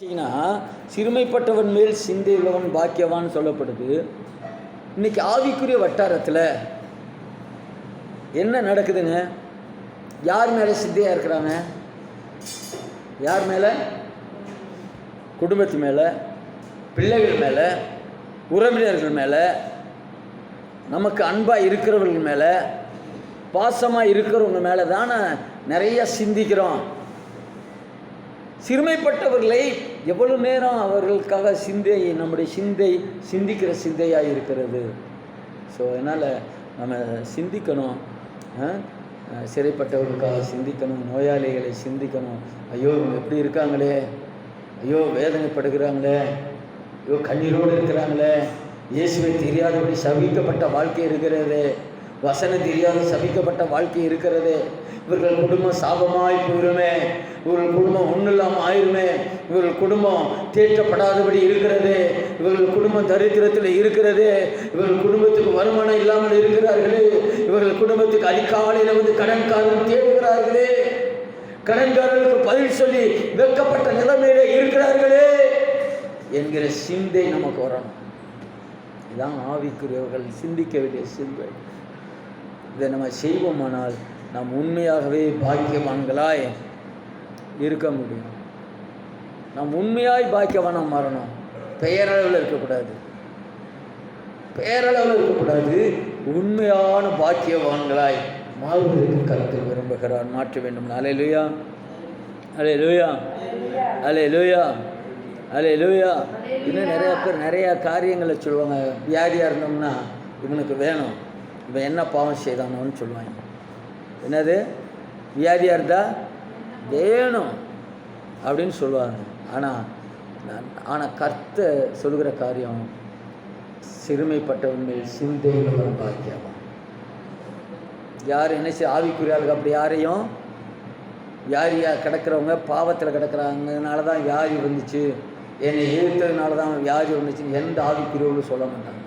பார்த்தீங்கன்னா சிறுமைப்பட்டவன் மேல் சிந்தையுள்ளவன் பாக்கியவான் சொல்லப்படுது. இன்னைக்கு ஆவிக்குரிய வட்டாரத்தில் என்ன நடக்குதுங்க? யார் மேலே சிந்தையாக இருக்கிறாங்க? யார் மேலே? குடும்பத்து மேலே பிள்ளைகள் மேலே உறவினர்கள் மேலே நமக்கு அன்பாக இருக்கிறவர்கள் மேலே பாசமாக இருக்கிறவங்க மேலே தானே நிறைய சிந்திக்கிறோம். சிறுமைப்பட்டவர்களை எவ்வளவு நேரம் அவர்களுக்காக சிந்தை நம்முடைய சிந்தை சிந்திக்கிற சிந்தையாக இருக்கிறது? ஸோ அதனால் நம்ம சிந்திக்கணும். சிறைப்பட்டவர்களுக்காக சிந்திக்கணும். நோயாளிகளை சிந்திக்கணும். ஐயோ இவங்க எப்படி இருக்காங்களே? ஐயோ வேதனைப்படுகிறாங்களே? ஐயோ கண்ணீரோடு இருக்கிறாங்களே? இயேசுவை தெரியாதபடி சவிக்கப்பட்ட வாழ்க்கை இருக்கிறது? வசனம் தெரியாது சபிக்கப்பட்ட வாழ்க்கை இருக்கிறது. இவர்கள் குடும்பம் சாபமாய் போயிருமே. இவர்கள் குடும்பம் ஒன்றும் இல்லாமல் ஆயிருமே. இவர்கள் குடும்பம் தேற்றப்படாதபடி இருக்கிறது. இவர்கள் குடும்பம் தரித்திரத்தில் இருக்கிறது. இவர்கள் குடும்பத்துக்கு வருமானம் இல்லாமல் இருக்கிறார்களே. இவர்கள் குடும்பத்துக்கு அதிகாலையில் வந்து கடன்காரன் தேடுகிறார்களே. கடன்காரர்களுக்கு பதில் சொல்லி வெட்கப்பட்ட நிலைமையில இருக்கிறார்களே என்கிற சிந்தை நமக்கு வரணும். இதான் ஆவிக்குரியவர்கள் சிந்திக்க வேண்டிய சிந்தை. இதை நம்ம செய்வோமானால் நாம் உண்மையாகவே பாக்கியவான்களாய் இருக்க முடியும். நாம் உண்மையாய் பாக்கியவானாக மாறணும். பெயரளவில் இருக்கக்கூடாது. பெயரளவில் இருக்கக்கூடாது. உண்மையான பாக்கியவான்களாய் மாறுவதற்கு கருத்து விரும்புகிறார். மாற்ற வேண்டும். அலே லுயா அலே லுயா அலே லுயா அலே லுயா இன்னும் நிறைய பேர் நிறையா காரியங்களை சொல்லுவாங்க. வியாதியாக இருந்தோம்னா இவனுக்கு வேணும். இவன் என்ன பாவம் செய்தானோன்னு சொல்லுவாங்க. என்னது? வியாதியாக இருந்தால் வேணும் அப்படின்னு சொல்லுவாங்க. ஆனால் ஆனால் கர்த்த சொல்லுகிற காரியம் சிறுமைப்பட்டவன் மேல் சிந்தையுள்ளவன் பாக்கியவன் யார் என்ன செய்ய ஆவிக்குரியாளுக்கு அப்படி யாரையும்? வியாதியா கிடக்கிறவங்க பாவத்தில் கிடக்கிறாங்கனால தான் வியாதி வந்துச்சு. என்னை எதிர்த்ததுனால தான் வியாதி வந்துச்சுன்னு எந்த ஆவிக்குரியவங்களும் சொல்ல மாட்டாங்க.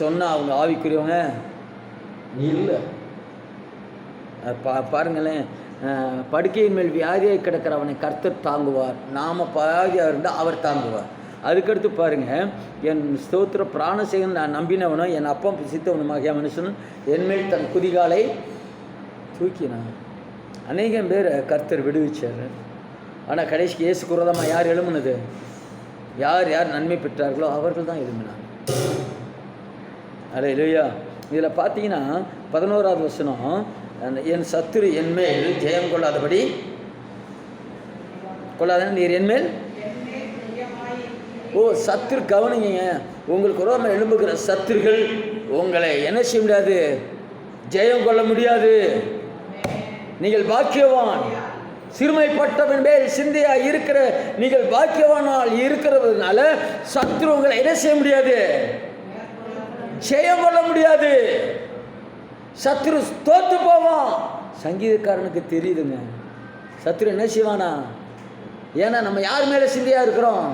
சொன்னால் அவங்க ஆவிக்குரியவங்க? இல்லை. பா பாருங்களேன். படுக்கையின் மேல் வியாதியை கிடக்கிறவனை கர்த்தர் தாங்குவார். நாம் பாதியாக இருந்தால் அவர் தாங்குவார். அதுக்கடுத்து பாருங்க என் ஸ்தோத்திர பிராணசேகன் நான் நம்பினவனும் என் அப்பா சித்தவனுமாகிய மனுஷன் என்மேல் தன் குதிகாலை தூக்கினான். அநேகம் பேர் கர்த்தர் விடுவிச்சார். ஆனால் கடைசிக்கு இயேசு குரதமாக யார் எழும்புனது? யார் யார் நன்மை பெற்றார்களோ அவர்கள் தான் எழும்பினாங்க. அடே இல்லையா இதில் பார்த்தீங்கன்னா பதினோராவது வசனம் அந்த என் சத்துரு என்மேல் ஜெயம் கொள்ளாதபடி கொள்ளாத நீர் என்மேல் ஓ சத்துரு கவனிங்க. உங்களுக்கு ரோம எழும்புகிற சத்துருகள் உங்களை என்ன செய்ய முடியாது? ஜெயம் கொள்ள முடியாது. நீங்கள் பாக்கியவான். சிறுமைப்பட்டவன் மேல் சிந்தையா இருக்கிற நீங்கள் பாக்கியவானால் இருக்கிறதுனால சத்துரு உங்களை என்ன செய்ய முடியாது? ஜெயம் கொள்ள முடியாது. சத்ரு தோத்து போவான். சங்கீதக்காரனுக்கு தெரியுதுங்க. சத்ரு என்ன செய்வானா? ஏன்னா நம்ம யார் மேலே சிந்தையாக இருக்கிறோம்?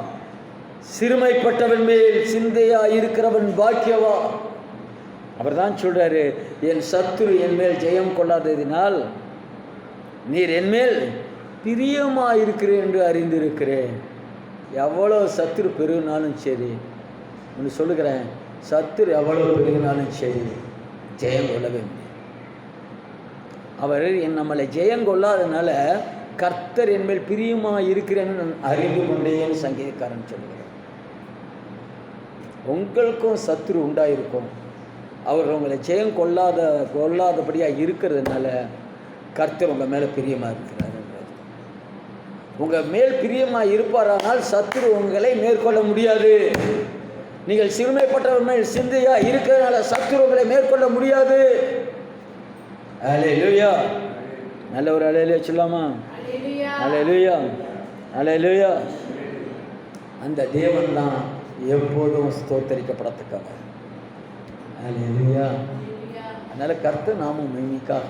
சிறுமைப்பட்டவன் மேல் சிந்தையாக இருக்கிறவன் பாக்கியவா? அவர் தான் சொல்கிறாரு என் சத்துரு என் மேல் ஜெயம் கொள்ளாததினால் நீர் என் மேல் இருக்கிறேன் என்று அறிந்திருக்கிறேன். எவ்வளோ சத்துரு பெருகினாலும் சரி ஒன்று சொல்லுகிறேன் சத்துரு எவ்வளவு பெருகினாலும் சரி ஜெயம் கொள்ளவே அவர் என் நம்மளை ஜெயம் கொள்ளாதனால கர்த்தர் என் மேல் இருக்கிறேன்னு நான் அறிந்து கொண்டேன்னு சங்கீதக்காரன் சொல்லுகிறேன் உங்களுக்கும் சத்துரு உண்டாயிருக்கும். அவர் உங்களை ஜெயம் கொள்ளாத கொள்ளாதபடியாக இருக்கிறதுனால கர்த்தர் உங்கள் மேலே பிரியமாக இருக்கிறார் உங்கள் மேல் பிரியமாக இருப்பாரானால் சத்துரு உங்களை மேற்கொள்ள முடியாது. நீங்கள் சிறுமைப்பட்டவர் மேல் சிந்தையாக இருக்கிறதுனால சத்துரு உங்களை மேற்கொள்ள முடியாது. அலே லூயா நல்ல ஒரு அலையிலே சொல்லாமா அலே லூயா அலே லூயா அந்த தேவன் தான் எப்போதும் ஸ்தோத்தரிக்கப்படத்தக்கவர். அலையா அதனால் கர்த்தர் நாமும் மகிமைக்காக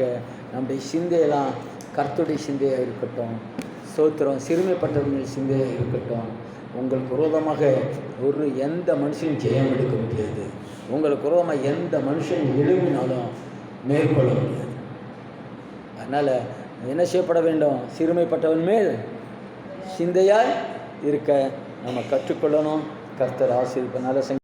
நம்முடைய சிந்தையெல்லாம் கர்த்தருடைய சிந்தையாக இருக்கட்டும். ஸ்தோத்திரம் சிறுமைப்பட்டவர்கள் சிந்தையாக இருக்கட்டும். உங்களுக்கு விரோதமாக ஒரு எந்த மனுஷனும் ஜெயம் எடுக்க முடியாது. உங்களுக்கு விரோதமாக எந்த மனுஷன் எழுவினாலும் மேற்கொள்ள முடியாது. அதனால் என்ன செய்யப்பட வேண்டும்? சிறுமைப்பட்டவன் மேல் சிந்தையாய் இருக்க நம்ம கற்றுக்கொள்ளணும். கர்த்தர் ஆசிரியப்பனால